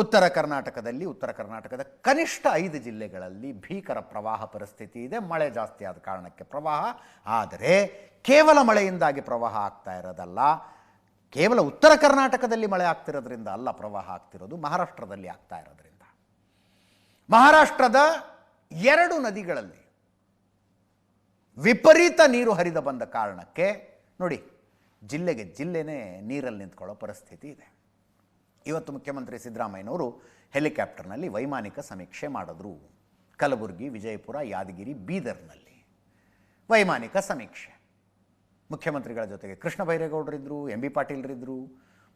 ಉತ್ತರ ಕರ್ನಾಟಕದಲ್ಲಿ, ಉತ್ತರ ಕರ್ನಾಟಕದ ಕನಿಷ್ಠ ಐದು ಜಿಲ್ಲೆಗಳಲ್ಲಿ ಭೀಕರ ಪ್ರವಾಹ ಪರಿಸ್ಥಿತಿ ಇದೆ. ಮಳೆ ಜಾಸ್ತಿ ಆದ ಕಾರಣಕ್ಕೆ ಪ್ರವಾಹ. ಆದರೆ ಕೇವಲ ಮಳೆಯಿಂದಾಗಿ ಪ್ರವಾಹ ಆಗ್ತಾ ಇರೋದಲ್ಲ. ಕೇವಲ ಉತ್ತರ ಕರ್ನಾಟಕದಲ್ಲಿ ಮಳೆ ಆಗ್ತಿರೋದ್ರಿಂದ ಅಲ್ಲ, ಪ್ರವಾಹ ಆಗ್ತಿರೋದು ಮಹಾರಾಷ್ಟ್ರದಲ್ಲಿ ಆಗ್ತಾ ಇರೋದ್ರಿಂದ. ಮಹಾರಾಷ್ಟ್ರದ ಎರಡು ನದಿಗಳಲ್ಲಿ ವಿಪರೀತ ನೀರು ಹರಿದು ಬಂದ ಕಾರಣಕ್ಕೆ ನೋಡಿ, ಜಿಲ್ಲೆಗೆ ಜಿಲ್ಲೆನೇ ನೀರಲ್ಲಿ ನಿಂತ್ಕೊಳ್ಳೋ ಪರಿಸ್ಥಿತಿ ಇದೆ. ಇವತ್ತು ಮುಖ್ಯಮಂತ್ರಿ ಸಿದ್ದರಾಮಯ್ಯನವರು ಹೆಲಿಕಾಪ್ಟರ್ನಲ್ಲಿ ವೈಮಾನಿಕ ಸಮೀಕ್ಷೆ ಮಾಡಿದ್ರು. ಕಲಬುರಗಿ, ವಿಜಯಪುರ, ಯಾದಗಿರಿ, ಬೀದರ್ನಲ್ಲಿ ವೈಮಾನಿಕ ಸಮೀಕ್ಷೆ. ಮುಖ್ಯಮಂತ್ರಿಗಳ ಜೊತೆಗೆ ಕೃಷ್ಣ ಬೈರೇಗೌಡರಿದ್ದರು ಎಂ ಬಿ ಪಾಟೀಲ್ರಿದ್ದರು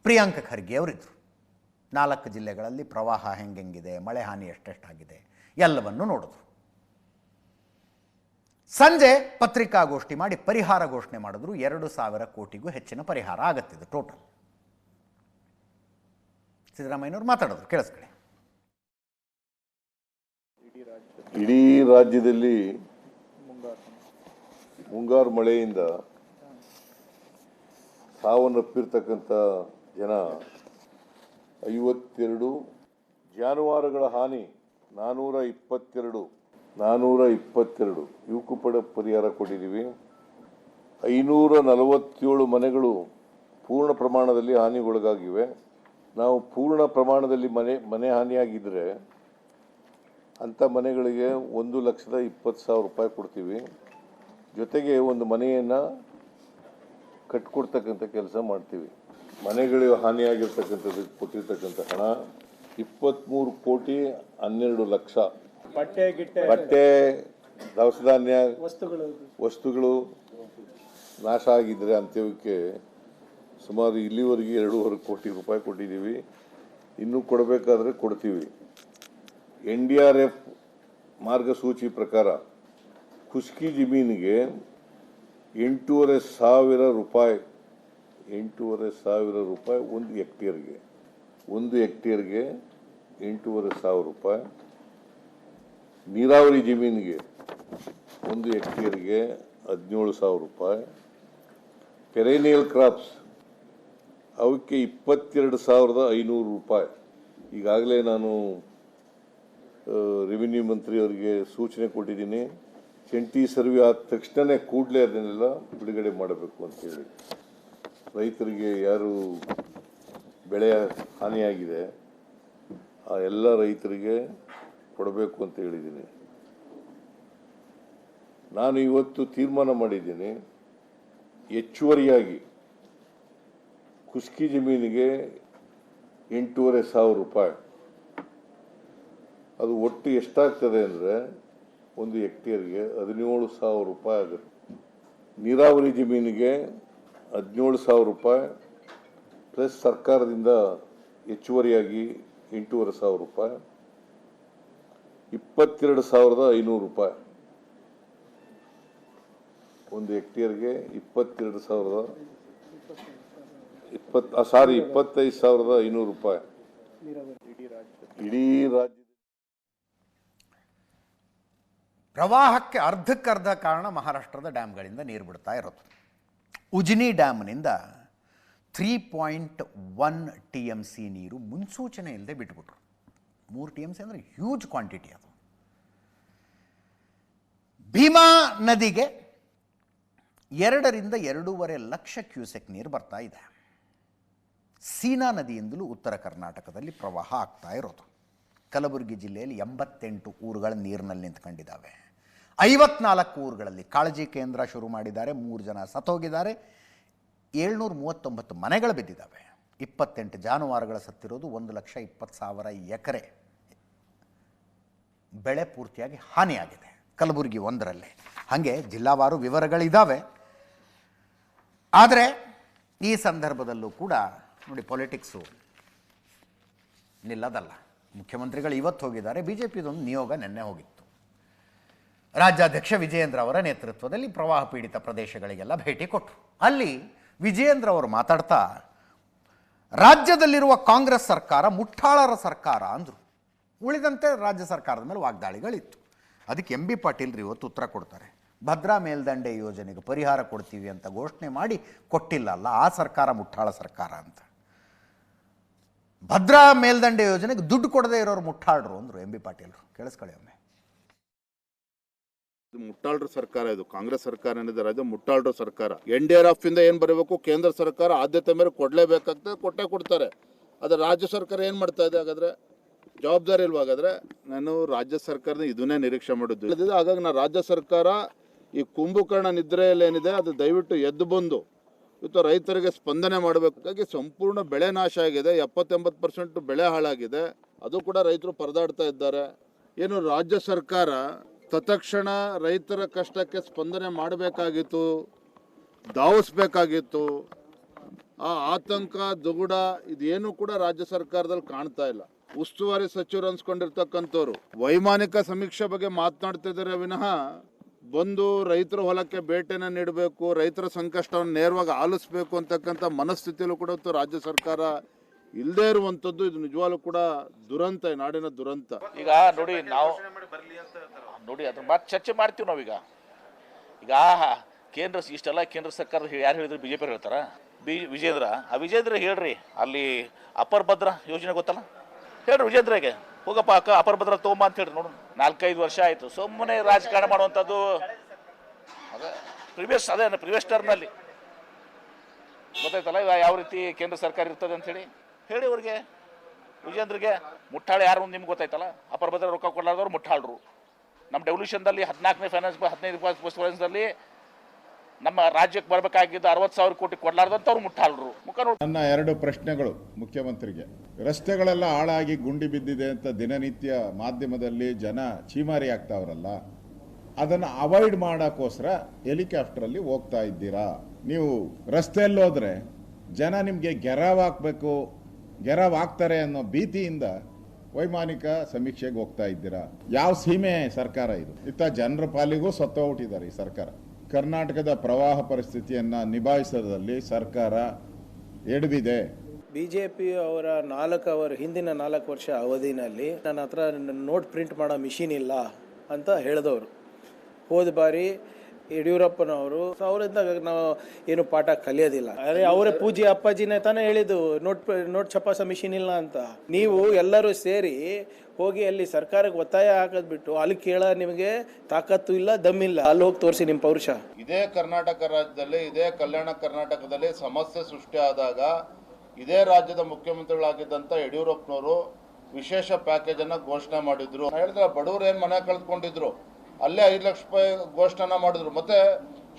ಪ್ರಿಯಾಂಕ ಖರ್ಗೆ ಅವರಿದ್ದರು ನಾಲ್ಕು ಜಿಲ್ಲೆಗಳಲ್ಲಿ ಪ್ರವಾಹ ಹೆಂಗೆಂಗಿದೆ, ಮಳೆ ಹಾನಿ ಎಷ್ಟೆಷ್ಟಾಗಿದೆ, ಎಲ್ಲವನ್ನು ನೋಡಿದ್ರು. ಸಂಜೆ ಪತ್ರಿಕಾಗೋಷ್ಠಿ ಮಾಡಿ ಪರಿಹಾರ ಘೋಷಣೆ ಮಾಡಿದ್ರು. ಎರಡು ಸಾವಿರ ಕೋಟಿಗೂ ಹೆಚ್ಚಿನ ಪರಿಹಾರ ಆಗತ್ತಿದೆ ಟೋಟಲ್ ಸಿದ್ದರಾಮಯ್ಯನವರು ಮಾತಾಡೋದು, ಕೇಳಿಸ್ಕೊಳ್ಳಿ. ಇಡೀ ರಾಜ್ಯದಲ್ಲಿ ಮುಂಗಾರು ಮಳೆಯಿಂದ ಸಾವನ್ನಪ್ಪಿರ್ತಕ್ಕಂಥ ಜನ ಐವತ್ತೆರಡು, ಜಾನುವಾರುಗಳ ಹಾನಿ ನಾನ್ನೂರ ಇಪ್ಪತ್ತೆರಡು ನಾನ್ನೂರ ಇಪ್ಪತ್ತೆರಡು. ಇವಕ್ಕೂ ಪಡ ಪರಿಹಾರ ಕೊಟ್ಟಿದ್ದೀವಿ. ಐನೂರ ನಲವತ್ತೇಳು ಮನೆಗಳು ಪೂರ್ಣ ಪ್ರಮಾಣದಲ್ಲಿ ಹಾನಿಗೊಳಗಾಗಿವೆ. ನಾವು ಪೂರ್ಣ ಪ್ರಮಾಣದಲ್ಲಿ ಮನೆ ಮನೆ ಹಾನಿಯಾಗಿದ್ದರೆ ಅಂಥ ಮನೆಗಳಿಗೆ ಒಂದು ಲಕ್ಷದ ಇಪ್ಪತ್ತು ಸಾವಿರ ರೂಪಾಯಿ ಕೊಡ್ತೀವಿ. ಜೊತೆಗೆ ಒಂದು ಮನೆಯನ್ನು ಕಟ್ಕೊಡ್ತಕ್ಕಂಥ ಕೆಲಸ ಮಾಡ್ತೀವಿ. ಮನೆಗಳಿಗೆ ಹಾನಿಯಾಗಿರ್ತಕ್ಕಂಥದ್ದು ಕೊಟ್ಟಿರ್ತಕ್ಕಂಥ ಹಣ ಇಪ್ಪತ್ತ್ಮೂರು ಕೋಟಿ ಹನ್ನೆರಡು ಲಕ್ಷ. ಬಟ್ಟೆ ಗಿಟ್ಟೆ. ಬಟ್ಟೆ ದವಸ ಧಾನ್ಯ ವಸ್ತುಗಳು. ವಸ್ತುಗಳು ನಾಶ ಆಗಿದ್ರೆ ಅಂತ್ಯವಕ್ಕೆ ಸುಮಾರು ಇಲ್ಲಿವರೆಗೆ ಎರಡೂವರೆ ಕೋಟಿ ರೂಪಾಯಿ ಕೊಟ್ಟಿದ್ದೀವಿ. ಇನ್ನೂ ಕೊಡಬೇಕಾದ್ರೆ ಕೊಡ್ತೀವಿ. ಎನ್ ಡಿ ಆರ್ ಎಫ್ ಮಾರ್ಗಸೂಚಿ ಪ್ರಕಾರ ಖುಷ್ಕಿ ಜಮೀನಿಗೆ ಎಂಟೂವರೆ ಸಾವಿರ ರೂಪಾಯಿ, ಎಂಟೂವರೆ ಸಾವಿರ ರೂಪಾಯಿ ಒಂದು ಹೆಕ್ಟೇರ್ಗೆ ಒಂದು ಹೆಕ್ಟೇರ್ಗೆ ಎಂಟೂವರೆ ಸಾವಿರ ರೂಪಾಯಿ. ನೀರಾವರಿ ಜಮೀನಿಗೆ ಒಂದು ಹೆಕ್ಟೇರ್ಗೆ ಹದಿನೇಳು ಸಾವಿರ ರೂಪಾಯಿ. ಪೆರೇನಿಯಲ್ ಕ್ರಾಪ್ಸ್ ಅವಕ್ಕೆ ಇಪ್ಪತ್ತೆರಡು ಸಾವಿರದ ಐನೂರು ರೂಪಾಯಿ. ಈಗಾಗಲೇ ನಾನು ರೆವಿನ್ಯೂ ಮಂತ್ರಿಯವರಿಗೆ ಸೂಚನೆ ಕೊಟ್ಟಿದ್ದೀನಿ. ಜಂಟಿ ಸರ್ವೆ ಆದ ತಕ್ಷಣವೇ ಕೂಡಲೇ ಅದನ್ನೆಲ್ಲ ಬಿಡುಗಡೆ ಮಾಡಬೇಕು ಅಂತೇಳಿ ರೈತರಿಗೆ ಯಾರು ಬೆಳೆಯ ಹಾನಿಯಾಗಿದೆ, ಆ ಎಲ್ಲ ರೈತರಿಗೆ ಕೊಡಬೇಕು ಅಂತ ಹೇಳಿದ್ದೀನಿ. ನಾನು ಇವತ್ತು ತೀರ್ಮಾನ ಮಾಡಿದ್ದೀನಿ, ಹೆಚ್ಚುವರಿಯಾಗಿ ಖುಷ್ಕಿ ಜಮೀನಿಗೆ ಎಂಟೂವರೆ ಸಾವಿರ ರೂಪಾಯಿ. ಅದು ಒಟ್ಟು ಎಷ್ಟಾಗ್ತದೆ ಅಂದರೆ ಒಂದು ಹೆಕ್ಟೇರ್ಗೆ ಹದಿನೇಳು ಸಾವಿರ ರೂಪಾಯಿ ಆಗುತ್ತೆ. ನೀರಾವರಿ ಜಮೀನಿಗೆ ಹದಿನೇಳು ಸಾವಿರ ರೂಪಾಯಿ, ಪ್ಲಸ್ ಸರ್ಕಾರದಿಂದ ಹೆಚ್ಚುವರಿಯಾಗಿ ಎಂಟೂವರೆ ಸಾವಿರ ರೂಪಾಯಿ, ಇಪ್ಪತ್ತೆರಡು ಸಾವಿರದ ಐನೂರು ರೂಪಾಯಿ. ಒಂದು ಹೆಕ್ಟೇರ್ಗೆ ಇಪ್ಪತ್ತೆರಡು ಸಾವಿರದ ಇಪ್ಪತ್ ಸಾರಿ ಇಪ್ಪತ್ತೈದು ಸಾವಿರದ ಐನೂರು ರೂಪಾಯಿ. ಇಡೀ ರಾಜ್ಯ ಪ್ರವಾಹಕ್ಕೆ ಅರ್ಧಕ್ಕರ್ಧ ಕಾರಣ ಮಹಾರಾಷ್ಟ್ರದ ಡ್ಯಾಮ್ಗಳಿಂದ ನೀರು ಬಿಡ್ತಾ ಇರೋದು. Ujni ಡ್ಯಾಮ್ನಿಂದ three point one T M C ನೀರು ಮುನ್ಸೂಚನೆ ಇಲ್ಲದೆ ಬಿಟ್ಬಿಟ್ರು. ಮೂರು ಟಿ ಎಂ ಸಿ ಅಂದರೆ ಹ್ಯೂಜ್ ಕ್ವಾಂಟಿಟಿ ಅದು. ಭೀಮಾ ನದಿಗೆ ಎರಡರಿಂದ ಎರಡೂವರೆ ಲಕ್ಷ ಕ್ಯೂಸೆಕ್ ನೀರು ಬರ್ತಾ ಇದೆ. ಸೀನಾ ನದಿಯಿಂದಲೂ ಉತ್ತರ ಕರ್ನಾಟಕದಲ್ಲಿ ಪ್ರವಾಹ ಆಗ್ತಾ ಇರೋದು. ಕಲಬುರಗಿ ಜಿಲ್ಲೆಯಲ್ಲಿ ಎಂಬತ್ತೆಂಟು ಊರುಗಳ ನೀರಿನಲ್ಲಿ ನಿಂತ್ಕೊಂಡಿದ್ದಾವೆ. ಐವತ್ನಾಲ್ಕು ಊರುಗಳಲ್ಲಿ ಕಾಳಜಿ ಕೇಂದ್ರ ಶುರು ಮಾಡಿದ್ದಾರೆ, ಮೂರು ಜನ ಸತ್ತೋಗಿದ್ದಾರೆ ಏಳ್ನೂರ ಮೂವತ್ತೊಂಬತ್ತು ಮನೆಗಳು ಬಿದ್ದಿದ್ದಾವೆ. ಇಪ್ಪತ್ತೆಂಟು ಜಾನುವಾರುಗಳ ಸತ್ತಿರೋದು ಒಂದು ಲಕ್ಷ ಇಪ್ಪತ್ತು ಸಾವಿರ ಎಕರೆ. ಬೆಳೆ ಪೂರ್ತಿಯಾಗಿ ಹಾನಿಯಾಗಿದೆ ಕಲಬುರಗಿ ಒಂದರಲ್ಲೇ. ಹಾಗೆ ಜಿಲ್ಲಾವಾರು ವಿವರಗಳಿದ್ದಾವೆ. ಆದರೆ ಈ ಸಂದರ್ಭದಲ್ಲೂ ಕೂಡ ನೋಡಿ ಪೊಲಿಟಿಕ್ಸು ನಿಲ್ಲದಲ್ಲ. ಮುಖ್ಯಮಂತ್ರಿಗಳು ಇವತ್ತು ಹೋಗಿದ್ದಾರೆ ಬಿ ಜೆ ಪಿದೊಂದು ನಿಯೋಗ ನಿನ್ನೆ ಹೋಗಿತ್ತು. ರಾಜ್ಯಾಧ್ಯಕ್ಷ ವಿಜಯೇಂದ್ರ ಅವರ ನೇತೃತ್ವದಲ್ಲಿ ಪ್ರವಾಹ ಪೀಡಿತ ಪ್ರದೇಶಗಳಿಗೆಲ್ಲ ಭೇಟಿ ಕೊಟ್ಟರು ಅಲ್ಲಿ ವಿಜಯೇಂದ್ರ ಅವರು ಮಾತಾಡ್ತಾ, ರಾಜ್ಯದಲ್ಲಿರುವ ಕಾಂಗ್ರೆಸ್ ಸರ್ಕಾರ ಮುಠಾಳರ ಸರ್ಕಾರ ಅಂದರು. ಉಳಿದಂತೆ ರಾಜ್ಯ ಸರ್ಕಾರದ ಮೇಲೆ ವಾಗ್ದಾಳಿಗಳಿತ್ತು. ಅದಕ್ಕೆ ಎಂ ಬಿ ಪಾಟೀಲ್ರು ಇವತ್ತು ಉತ್ತರ ಕೊಡ್ತಾರೆ. ಭದ್ರಾ ಮೇಲ್ದಂಡೆ ಯೋಜನೆಗೆ ಪರಿಹಾರ ಕೊಡ್ತೀವಿ ಅಂತ ಘೋಷಣೆ ಮಾಡಿ ಕೊಟ್ಟಿಲ್ಲ ಅಲ್ಲ, ಆ ಸರ್ಕಾರ ಮುಠಾಳ ಸರ್ಕಾರ ಅಂತ. ಭದ್ರಾ ಮೇಲ್ದಂಡೆ ಯೋಜನೆಗೆ ದುಡ್ಡು ಕೊಡದೇ ಇರೋರು ಮುಟ್ಟಾಡ್ರು ಅಂದರು ಎಂ ಬಿ ಪಾಟೀಲ್ರು. ಕೇಳಿಸ್ಕೊಳ್ಳಿ ಒಮ್ಮೆ. ಮುಟ್ಟಾಳ್ರ ಸರ್ಕಾರ, ಇದು ಕಾಂಗ್ರೆಸ್ ಸರ್ಕಾರ ಏನಿದೆ ಇದು ಮುಟ್ಟಾಳ್ರ ಸರ್ಕಾರ. ಎನ್ ಡಿ ಆರ್ ಎಫ್ ಇಂದ ಏನು ಬರಬೇಕು? ಕೇಂದ್ರ ಸರ್ಕಾರ ಆದ್ಯತೆ ಮೇಲೆ ಕೊಡಲೇಬೇಕಾಗ್ತದೆ, ಕೊಟ್ಟೆ ಕೊಡ್ತಾರೆ. ಅದ್ರ ರಾಜ್ಯ ಸರ್ಕಾರ ಏನು ಮಾಡ್ತಾ ಇದೆ ಹಾಗಾದ್ರೆ? ಜವಾಬ್ದಾರಿ ಇಲ್ವ ಹಾಗಾದ್ರೆ? ನಾನು ರಾಜ್ಯ ಸರ್ಕಾರದ ಇದನ್ನೇ ನಿರೀಕ್ಷೆ ಮಾಡಿದ್ದು. ಹಾಗಾಗಿ ನಾನು ರಾಜ್ಯ ಸರ್ಕಾರ ಈ ಕುಂಭಕರ್ಣ ನಿದ್ರೆಯಲ್ಲಿ ಏನಿದೆ, ಅದು ದಯವಿಟ್ಟು ಎದ್ದು ಬಂದು ಇವತ್ತು ರೈತರಿಗೆ ಸ್ಪಂದನೆ ಮಾಡಬೇಕಾಗಿ ಸಂಪೂರ್ಣ ಬೆಳೆ ನಾಶ ಆಗಿದೆ. ಎಪ್ಪತ್ತೆಂಬತ್ತು ಪರ್ಸೆಂಟ್ ಬೆಳೆ ಹಾಳಾಗಿದೆ. ಅದು ಕೂಡ ರೈತರು ಪರದಾಡ್ತಾ ಇದ್ದಾರೆ. ಏನು ರಾಜ್ಯ ಸರ್ಕಾರ ತತ್ಕ್ಷಣ ರೈತರ ಕಷ್ಟಕ್ಕೆ ಸ್ಪಂದನೆ ಮಾಡಬೇಕಾಗಿತ್ತು, ಧಾವಿಸ್ಬೇಕಾಗಿತ್ತು. ಆ ಆತಂಕ, ದುಗುಡ ಇದೇನು ಕೂಡ ರಾಜ್ಯ ಸರ್ಕಾರದಲ್ಲಿ ಕಾಣ್ತಾ ಇಲ್ಲ. ಉಸ್ತುವಾರಿ ಸಚಿವರು ಅನ್ಸ್ಕೊಂಡಿರ್ತಕ್ಕಂಥವ್ರು, ವೈಮಾನಿಕ ಸಮೀಕ್ಷೆ ಬಗ್ಗೆ ಮಾತನಾಡ್ತಿದ್ದಾರೆ ವಿನಃ ಬಂದು ರೈತರ ಹೊಲಕ್ಕೆ ಭೇಟಿನ ನೀಡಬೇಕು, ರೈತರ ಸಂಕಷ್ಟವನ್ನು ನೇರವಾಗಿ ಆಲಿಸ್ಬೇಕು ಅಂತಕ್ಕಂಥ ಮನಸ್ಥಿತಿಯಲ್ಲೂ ಕೂಡ ಇವತ್ತು ರಾಜ್ಯ ಸರ್ಕಾರ ಇಲ್ಲದೇ ಇರುವಂಥದ್ದು ಇದು ನಿಜವಾಗ್ಲೂ ಕೂಡ ದುರಂತ ನಾಡಿನ ದುರಂತ. ಈಗ ನೋಡಿ ನಾವು ನೋಡಿ ಅದ್ರ ಮಾತು ಚರ್ಚೆ ಮಾಡ್ತೀವಿ ನಾವೀಗ. ಈಗ ಕೇಂದ್ರ ಇಷ್ಟೆಲ್ಲ ಕೇಂದ್ರ ಸರ್ಕಾರ ಯಾರು ಹೇಳಿದ್ರು ಬಿ ಜೆ ಪಿ ಹೇಳ್ತಾರ? ಬಿ ವಿಜೇಂದ್ರ. ಆ ವಿಜೇಂದ್ರ ಹೇಳ್ರಿ, ಅಲ್ಲಿ ಅಪರ್ ಭದ್ರ ಯೋಜನೆ ಗೊತ್ತಲ್ಲ? ಹೇಳ್ರಿ ವಿಜೇಂದ್ರಗೆ. ಹೋಗಪ್ಪ, ಅಕ್ಕ, ಅಪರ್ ಭದ್ರ ತಗೊಂಬ ಅಂತ ಹೇಳ್ರಿ ನೋಡು ನಾಲ್ಕೈದು ವರ್ಷ ಆಯಿತು. ಸುಮ್ಮನೆ ರಾಜಕಾರಣ ಮಾಡುವಂಥದ್ದು ಅದೇ ಪ್ರಿವಿಯಸ್ ಅದೇ ಪ್ರಿವಿಯಸ್ ಟರ್ಮ್ನಲ್ಲಿ ಗೊತ್ತಾಯ್ತಲ್ಲ ಇವಾಗ ಯಾವ ರೀತಿ ಕೇಂದ್ರ ಸರ್ಕಾರ ಇರ್ತದೆ ಅಂತ ಹೇಳಿ? ಅವ್ರಿಗೆ. ವಿಜೇಂದ್ರಿಗೆ ಮುಟ್ಟಾಳು ಯಾರು ನಿಮ್ಗೆ ಗೊತ್ತಾಯ್ತಲ್ಲ? ಅಪರ ಭದ್ರ ರೊಕ್ಕ ಕೊಡಲಾರ್ದವ್ರು ಮುಟ್ಟಾಳರು. ನಮ್ಮ ಡೆವಲ್ಯೂಷನ್ದಲ್ಲಿ ಹದಿನಾಲ್ಕನೇ ಫೈನಾನ್ಸ್ ಹದಿನೈದು ಫೈನಾನ್ಸ್ದಲ್ಲಿ ನಮ್ಮ ರಾಜ್ಯಕ್ಕೆ ಬರಬೇಕಾಗಿದ್ದು ಅರವತ್ತು ಸಾವಿರ ಕೋಟಿ ಕೊಡಲಾರ್ದಂತ ಅವ್ರು ಮುಖ ನೋಡಿ ನನ್ನ ಎರಡು ಪ್ರಶ್ನೆಗಳು ಮುಖ್ಯಮಂತ್ರಿಗೆ. ರಸ್ತೆಗಳೆಲ್ಲ ಹಾಳಾಗಿ ಗುಂಡಿ ಬಿದ್ದಿದೆ ಅಂತ ದಿನನಿತ್ಯ ಮಾಧ್ಯಮದಲ್ಲಿ ಜನ ಚೀಮಾರಿ ಆಗ್ತಾವ್ರಲ್ಲ, ಅದನ್ನು ಅವಾಯ್ಡ್ ಮಾಡೋಕ್ಕೋಸ್ಕರ ಹೆಲಿಕಾಪ್ಟರಲ್ಲಿ ಹೋಗ್ತಾ ಇದ್ದೀರಾ? ನೀವು ರಸ್ತೆಯಲ್ಲಿ ಹೋದ್ರೆ ಜನ ನಿಮಗೆ ಗೆರಾವ್ ಗೆರವಾಗ್ತಾರೆ ಅನ್ನೋ ಭೀತಿಯಿಂದ ವೈಮಾನಿಕ ಸಮೀಕ್ಷೆಗೆ ಹೋಗ್ತಾ ಇದ್ದೀರಾ? ಯಾವ ಸೀಮೆ ಸರ್ಕಾರ ಇದು? ಇತ್ತ ಜನರ ಪಾಲಿಗೂ ಸತ್ತೋಗ್ಬಿಟ್ಟಿದ್ದಾರೆ ಈ ಸರ್ಕಾರ. ಕರ್ನಾಟಕದ ಪ್ರವಾಹ ಪರಿಸ್ಥಿತಿಯನ್ನು ನಿಭಾಯಿಸೋದ್ರಲ್ಲಿ ಸರ್ಕಾರ ಎಡವಿದೆ. ಬಿ ಜೆ ಪಿ ಅವರ ನಾಲ್ಕು ಅವರ, ಹಿಂದಿನ ನಾಲ್ಕು ವರ್ಷ ಅವಧಿನಲ್ಲಿ ನನ್ನ ಹತ್ರ ನೋಟ್ ಪ್ರಿಂಟ್ ಮಾಡೋ ಮಿಷಿನ್ ಇಲ್ಲ ಅಂತ ಹೇಳಿದವರು. ಹೋದ ಬಾರಿ ಯಡಿಯೂರಪ್ಪನವರು ಅವರಿಂದ ನಾವು ಏನು ಪಾಠ ಕಲಿಯೋದಿಲ್ಲ. ಅದೇ ಅವರೇ ಪೂಜೆ ಅಪ್ಪಾಜಿನೇ ತಾನೇ ಹೇಳಿದ್ದು, ನೋಟ್ ನೋಟ್ ಚಪಾಸ ಮಿಷಿನ್ ಇಲ್ಲ ಅಂತ. ನೀವು ಎಲ್ಲರೂ ಸೇರಿ ಹೋಗಿ ಅಲ್ಲಿ ಸರ್ಕಾರಕ್ಕೆ ಒತ್ತಾಯ ಹಾಕೋದ್ ಬಿಟ್ಟು ಅಲ್ಲಿ ಕೇಳ ನಿಮಗೆ ತಾಕತ್ತು ಇಲ್ಲ ದಮ್ಮಿಲ್ಲ ಅಲ್ಲಿ ಹೋಗಿ ತೋರಿಸಿ ನಿಮ್ಮ ಪೌರುಷ. ಇದೇ ಕರ್ನಾಟಕ ರಾಜ್ಯದಲ್ಲಿ, ಇದೇ ಕಲ್ಯಾಣ ಕರ್ನಾಟಕದಲ್ಲಿ ಸಮಸ್ಯೆ ಸೃಷ್ಟಿ ಆದಾಗ ಇದೇ ರಾಜ್ಯದ ಮುಖ್ಯಮಂತ್ರಿಗಳಾಗಿದ್ದಂಥ ಯಡಿಯೂರಪ್ಪನವರು ವಿಶೇಷ ಪ್ಯಾಕೇಜ್ ಅನ್ನ ಘೋಷಣೆ ಮಾಡಿದ್ರು. ಹೇಳಿದ್ರೆ ಬಡವರು ಏನು ಮನೆ ಕಳ್ಕೊಂಡಿದ್ರು ಅಲ್ಲೇ ಐದು ಲಕ್ಷ ರೂಪಾಯಿ ಘೋಷಣೆ ಮಾಡಿದ್ರು. ಮತ್ತೆ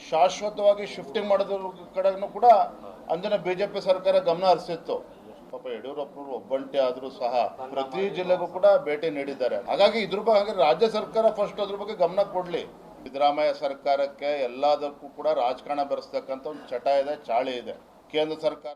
ಶಾಶ್ವತವಾಗಿ ಶಿಫ್ಟಿಂಗ್ ಮಾಡೋದ್ರ ಕಡೆಗೂ ಕೂಡ ಅಂದಿನ ಬಿಜೆಪಿ ಸರ್ಕಾರ ಗಮನ ಹರಿಸಿತ್ತು. ಪಾಪ ಯಡಿಯೂರಪ್ಪನವರು ಒಬ್ಬಂಟಿ ಆದರೂ ಸಹ ಪ್ರತಿ ಜಿಲ್ಲೆಗೂ ಕೂಡ ಭೇಟಿ ನೀಡಿದ್ದಾರೆ. ಹಾಗಾಗಿ ಇದ್ರ ಬಗ್ಗೆ ರಾಜ್ಯ ಸರ್ಕಾರ ಫಸ್ಟ್ ಅದ್ರ ಬಗ್ಗೆ ಗಮನ ಕೊಡ್ಲಿ. ಸಿದ್ದರಾಮಯ್ಯ ಸರ್ಕಾರಕ್ಕೆ ಎಲ್ಲದಕ್ಕೂ ಕೂಡ ರಾಜಕಾರಣ ಬೆರೆಸ್ತಕ್ಕಂಥ ಒಂದು ಚಟ ಇದೆ, ಚಾಳಿ ಇದೆ. ಕೇಂದ್ರ ಸರ್ಕಾರ